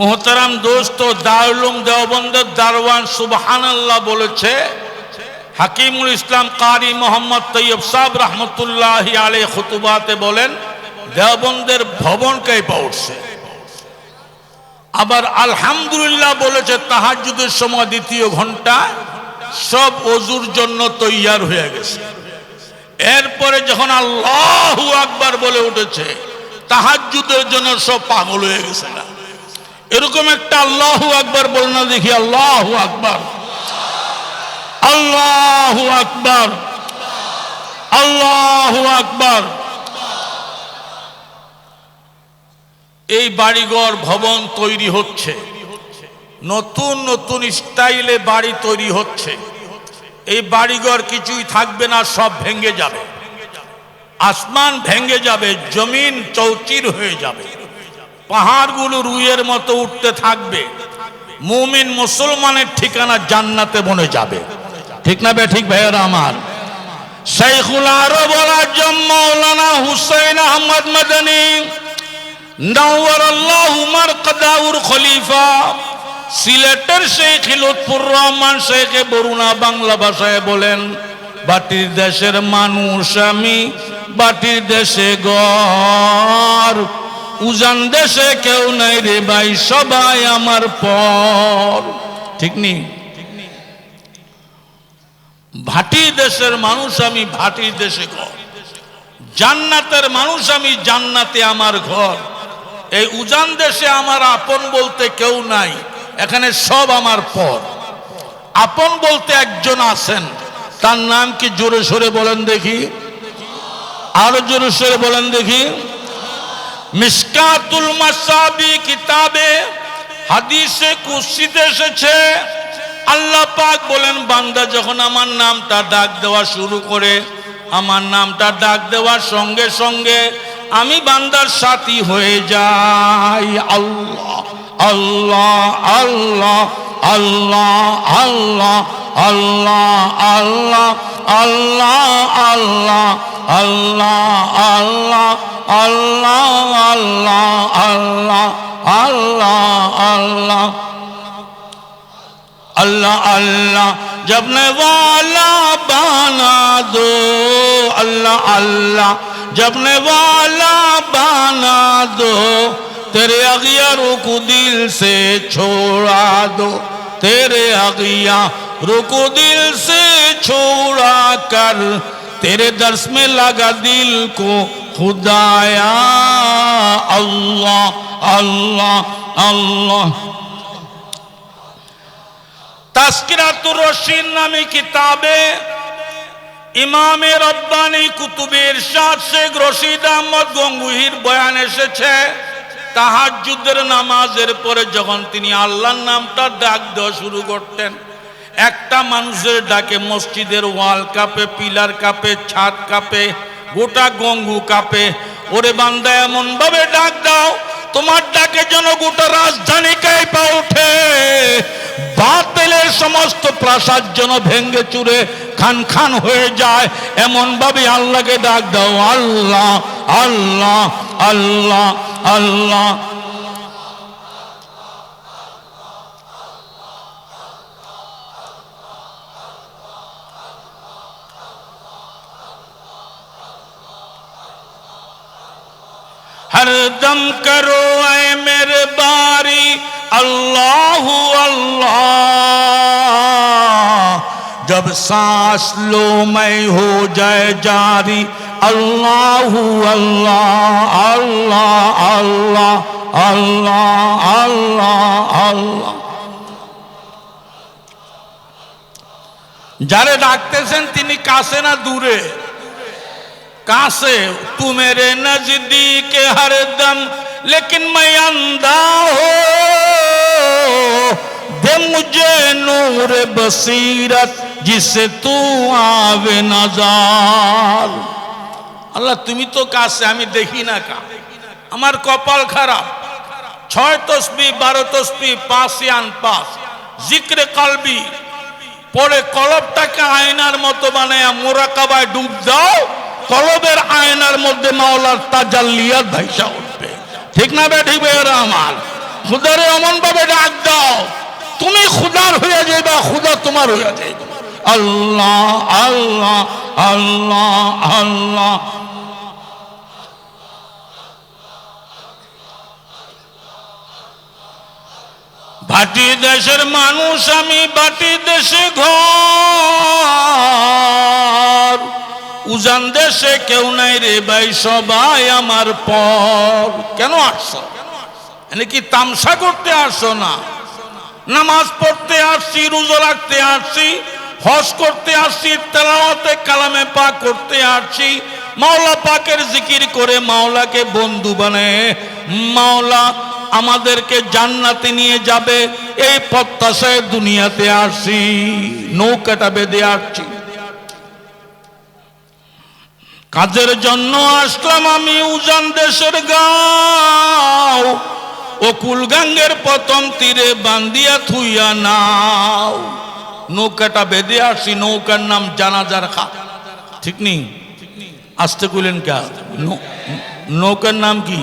মোহতারাম দোস্ত দারুলুম দেওবন্দের দারওয়ান সুবহান আল্লাহ বলেছে, হাকিমুল ইসলাম কারি মোহাম্মদ তৈয়ব সাহ রহমতুল্লাহ আলে খুতুবাতে বলেন, দেওবন্দের ভবন কেঁপে উঠছে। আবার আলহামদুলিল্লাহ বলেছে তাহাজুদের সময় দ্বিতীয় ঘণ্টা সব অজুর জন্য তৈয়ার হয়ে গেছে। এরপরে যখন আল্লাহ আকবার বলে উঠেছে তাহাজুদের জন্য সব পাগল হয়ে গেছে না। এরকম একটা আল্লাহ আকবার বল না দেখি, আল্লাহ আকবার। আল্লাহ আকবার। আল্লাহ আকবার। এই বাড়িঘর, ভবন তৈরি হচ্ছে। নতুন নতুন স্টাইলে বাড়ি তৈরি হচ্ছে। এই বাড়িঘর কিছুই থাকবে না, সব ভেঙে যাবে। আসমান ভেঙে যাবে, জমিন চৌচির হয়ে যাবে। পাহাড়গুলো রুইয়ের মতো উঠতে থাকবে। মুমিন মুসলমানের ঠিকানা জান্নাতে বনে যাবে। ঠিক না ঠিক ভাইয়েরা আমার? শেখুল আরব মৌলানা হুসাইন আহমদ মাদানী শেখ লুৎফুর রহমান শেখে বরুণা বাংলা ভাষায় বলেন, বাটির দেশের মানুষ আমি, বাটির দেশে গর উজান দেশে কেউ নাই রে ভাই, সবাই আমার পর। ঠিক নেই ভাটি দেশের মানুষ আমি, ভাটি দেশে ঘর। জান্নাতের মানুষ আমি, জান্নাতে আমার ঘর। এই উজান দেশে আমার আপন বলতে কেউ নাই, এখানে সব আমার পর। আপন বলতে একজন আছেন, তার নাম কি জোরে সোরে বলেন দেখি? আরও জোরে সোরে বলেন দেখি। মিসকাতুল মাসাবি কিতাবে, হাদিসে কুসিতে এসেছে। আল্লাহ পাক বলেন, বান্দা যখন আমার নামটা ডাক দেওয়া শুরু করে, আমার নামটা ডাক দেওয়ার সঙ্গে সঙ্গে আমি বান্দার সাথী হয়ে যাই। আল্লাহ আল্লাহ আল্লাহ আল্লাহ আল্লাহ اللہ اللہ اللہ اللہ اللہ اللہ اللہ اللہ اللہ اللہ اللہ اللہ اللہ جب نے والا بنا دو اللہ اللہ جب نے والا بنا دو تیرے اغیاروں کو دل سے چھوڑا دو تیرے اغیاروں को दिल से छोड़ा कर तेरे दर्श में लगा दिल को खुदाया अल्लाह अल्लाह अल्लाह তাস্কিরাতুর রশিদ নামে কিতাবে ইমামে রব্বানি কুতুবে ইরশাদ শেখ রশিদ আহমদ গঙ্গুহির বয়ান এসেছে তাহাজ্জুদের নামাজের পরে যখন তিনি আল্লাহর নামটা ডাক দেওয়া শুরু করতেন একটা মানুষের ডাকে মসজিদের ওয়াল কাপে, পিলার কাপে, ছাদ কাপে, গোটা গঙ্গু কাপে। ওরে বান্দা এমন ভাবে ডাক দাও, তোমার ডাকে যেন গোটা রাজধানী কাইপা ওঠে। বাতিলের সমস্ত প্রাসাদ যেন ভেঙ্গে চুরে খান খান হয়ে যায়। এমন ভাবে আল্লাহকে ডাক দাও, আল্লাহ আল্লাহ আল্লাহ আল্লাহ। ہر دم کرو اے میرے باری اللہ اللہ جب سانس لو میں ہو جائے جاری اللہ اللہ اللہ اللہ اللہ اللہ اللہ যারে ডাকতেছেন তিনি কাছে না দূরে कासे तू मेरे नजदीक हर दम लेकिन मैं अंधा हो दे मुझे नूर बसीरत जिसे तू आवे नजार আল্লাহ তুমি তো কাছে আমি দেখি না কা আমার কপাল খারাপ ছয় তসবি বারো তসবি পাঁচিয়ান পাঁচ জিক্রে কালবি পরে কলবটাকে আয়নার মতো বানায় মোরাকাবায় ডুব দাও কলবের আয়নার মধ্যে মাওলার তাজাল্লিয়াত ভাইসা উঠবে। ঠিক না বে ঠিক আমার? খুদারে অমন ভাবে ডাক দাও। তুমি খুদার হয়ে যাইবা, খুদা তোমার হয়ে যাইবা। আল্লাহ আল্লাহ আল্লাহ আল্লাহ। ভাটি দেশের মানুষ আমি বাটি দেশে ঘর উজান দেশে কেউ নাই রে ভাই, সবাই আমার পর। কেন আসছো? এনে কি তামসা করতে আসছো না? নামাজ পড়তে আসছি, রোজা রাখতে আসছি, হজ করতে আসছি, তেলাওয়াতে কালামে পাক করতে আসছি, মাওলা পাকের জিকির করে মাওলাকে বন্ধু বানায় মাওলা আমাদেরকে জান্নাতে নিয়ে যাবে, এই প্রত্যাশায় দুনিয়াতে আসছি, নৌকাটা বেঁধে আসছি। কাজের জন্য আসলাম আমি উজান দেশের গাও। অকুল গাঙ্গের প্রথম তীরে বান্দিয়া থুইয়া নাও। নৌকাটা বেঁধে আসি, নৌকার নাম জানাজার খা। ঠিক নেই? আসতে কইলেন কে? নৌকার নাম কি?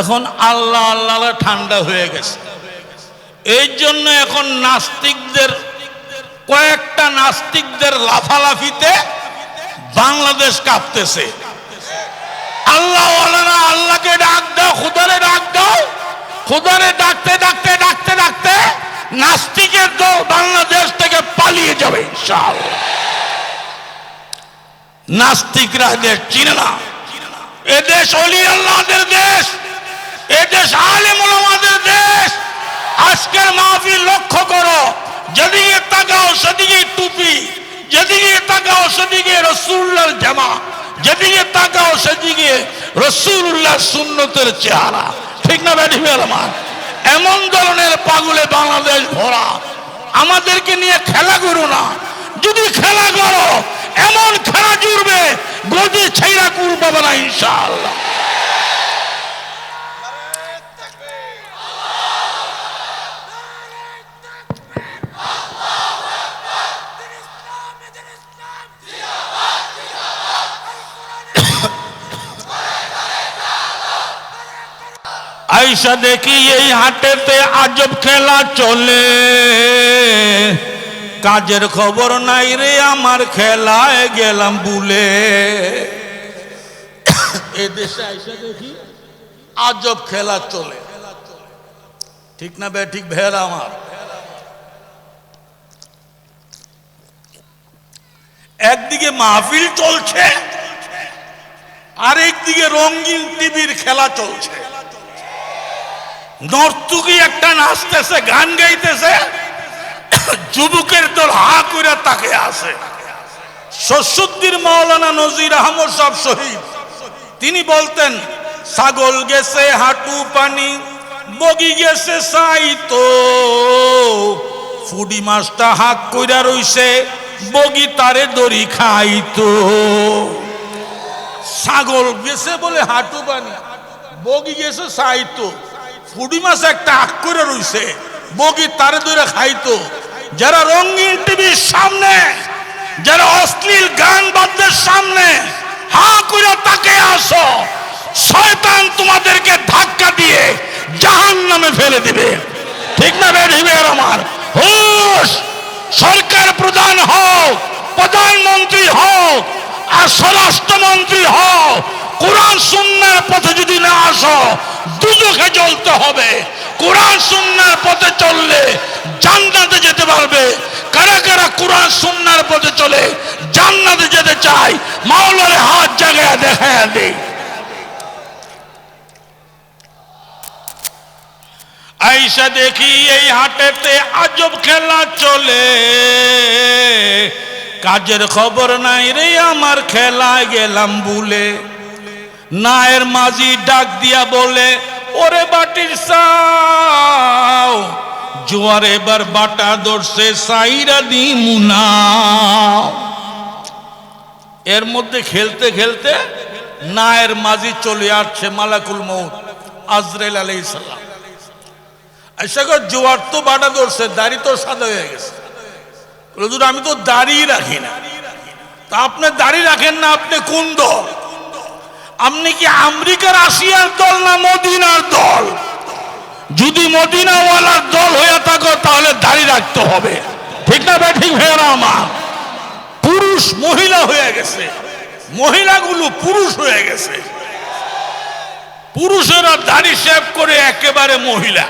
এখন আল্লাহ আল্লাহ ঠান্ডা হয়ে গেছে। এই জন্য এখন নাস্তিকদের, কয়েকটা নাস্তিকদের লাফালাফিতে বাংলাদেশ কাঁপতেছে। আল্লাহ আল্লাহকে ডাক দাও, খুদারে ডাক দাও। খুদারে ডাকতে ডাকতে ডাকতে ডাকতে নাস্তিকের দল বাংলাদেশ থেকে পালিয়ে যাবে নাস্তিকরা এদের চিনে না। এদেশ অলি আল্লাহদের দেশ। এদেশ আলেম ওলামাদের দেশ। আজকের মাহফিল লক্ষ্য করো, যেদিকে তাকাও সেদিকে যেদিকে তাকাও সেদিকে রসুল্লাহর জামা। যেদিকে তাকাও সেদিকে রসুল্লাহ সুন্নতের চেহারা। ঠিক না ব্যাডি আমার এমন ধরনের পাগুলে বাংলাদেশ ভরা। আমাদেরকে নিয়ে খেলা করো না। যদি খেলা করো, এমন খেলা জুড়বে, গদি ছেড়া কুল পাবে না ইনশাআল্লাহ। আইসা দেখি এই হাটেতে আজব খেলা চলে। কাজের খবর নাই রে আমার খেলায় গেলাম বুলে। এ আইসা দেখি আজব খেলা চলে। ঠিক না বে, ঠিক ভেল আমার। একদিকে মাহফিল চলছে, আরেকদিকে রঙিন টিভির খেলা চলছে। নর্তুকি একটা নাচতেছে, গান গাইতেছে, যুবকের দল হা করে তাকে আসে শস্যুদ্দির মাওলানা নজির আহমদ সব শহীদ। তিনি বলতেন, ছাগল গেছে হাঁটু পানি, বগি গেছে সাইতো ফুডি মাছটা হাক কইরা রইছে, বগি তারে দড়ি খাইতো ছাগল গেছে বলে হাঁটু পানি, বগি গেছে সাইতো ফুডি মাছ একটা আক করে রইছে। বগি তারে ধরে খাইতো। যারা রঙিন টিভির সামনে, যারা অশ্লীল গান বাদ্যের সামনে, হা করে তাকে আসো শয়তান তোমাদেরকে ধাক্কা দিয়ে জাহান নামে ফেলে দিবে। ঠিক না বেরিবে আমার? হুশ! সরকার প্রধান হোক প্রধানমন্ত্রী হোক আর স্বরাষ্ট্রমন্ত্রী হোক কোরআন, সুন্নার পথে যদি না আসো দুজখে জ্বলতে হবে। কোরআন, সুন্নার পথে চললে জান্নাতে যেতে পারবে। কারা কারা কোরআন, সুন্নার পথে চলে জান্নাতে যেতে চাই মাওলারে হাত জায়গায় দেখায় দেয় আইসা দেখি এই হাটেতে আজব খেলা চলে। কাজের খবর নাই রে আমার খেলায় গেলাম বুলে। নায়ের মাঝি ডাক দিয়া বলে, ওরে বাটির সাও, জোয়ার এবার বাটা ধরছে, সাইরা দি মুনা এর মধ্যে খেলতে খেলতে নায়ের মাঝি চলে আসছে মালাকুল মৌত আজরাইল আলাইহিস সালাম। আশা কর জোয়ার তো বাটা ধরছে, দাড়ি তো সাদা হয়ে গেছে। আমি তো দাড়ি রাখি না। তা আপনি দাড়ি রাখেন না, আপনি কোন দল? আপনি কি আমেরিকা রাশিয়ার দল না মদিনার দল? যদি মদিনাওয়ালার দল হয়ে থাকো, তাহলে দাড়ি রাখতে হবে। ঠিক না ভাই, ঠিক না আমার? পুরুষ, মহিলা হয়ে গেছে। মহিলাগুলো পুরুষ হয়ে গেছে। পুরুষেরা দাড়ি শেভ করে একেবারে মহিলা।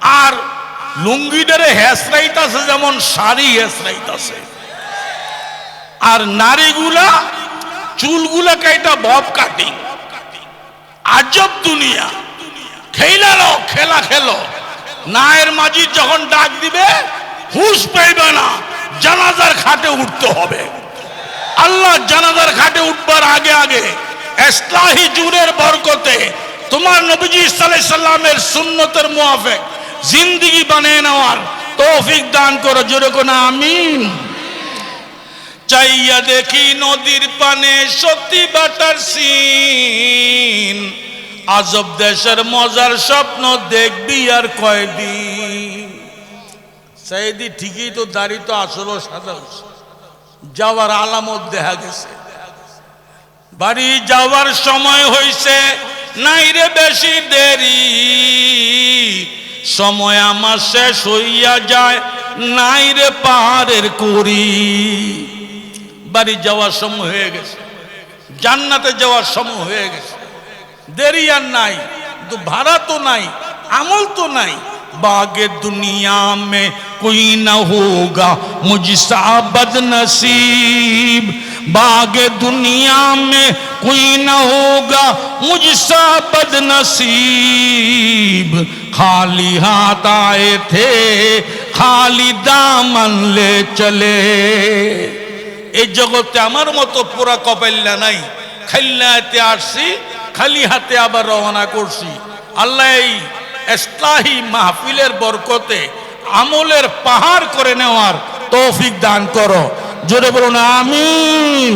আর লুঙ্গিটারে হেসরাইত আছে, যেমন শাড়ি হেসরাইত আর নারীগুলা চুলগুলা কাইটা বব কাটিং। আজব দুনিয়া। খেলালো খেলা খেলো। নায়ের মাঝি যখন ডাক দিবে, হুশ পাইবে না, জানাজার খাটে উঠতে হবে। আল্লাহ জানাজার খাটে উঠবার আগে আগে এসলাহি জুরের বরকতে তোমার নবীজি সাল্লামের সুন্নতের মুআফিক জিন্দিগি বানিয়ে নেওয়ার তৌফিক দান করো। জোরে কোনা, আমিন। চাইয়া দেখি নদীর পানে সত্যি বাটার সিন। আজব দেশের মজার স্বপ্ন দেখবি আর কয়দিন। সাইদি, ঠিকই তো দাড়ি তো আসলো সাদা। যাওয়ার আলামত দেখা গেছে। বাড়ি যাওয়ার সময় হইছে, নাই রে বেশি দেরি। সময় আমার শেষ হইয়া যায়, নাই রে পাহাড়ের করি। বাড়ি যাওয়ার সময় হয়ে গেছে জান্নাতে যাওয়ার সময় হয়ে গেছে দেরি আর নাই কিন্তু ভাড়া তো নাই আমল তো নাই बागे दुनिया में कोई न होगा मुझसा बदनसीब बागे दुनिया में कोई न होगा मुझसा बदनसीब खाली हाथ आए थे खाली दामन ले चले এই জগতে আমার মতো পুরা কপাল্লা নাই। খাল্লাতে আসছি, খালি হাতে আবার রওনা করছি। আল্লাহ মাহফিলের বরকতে আমলের পাহাড় করে নেওয়ার তৌফিক দান করো। জোরে বলুন, আমিন।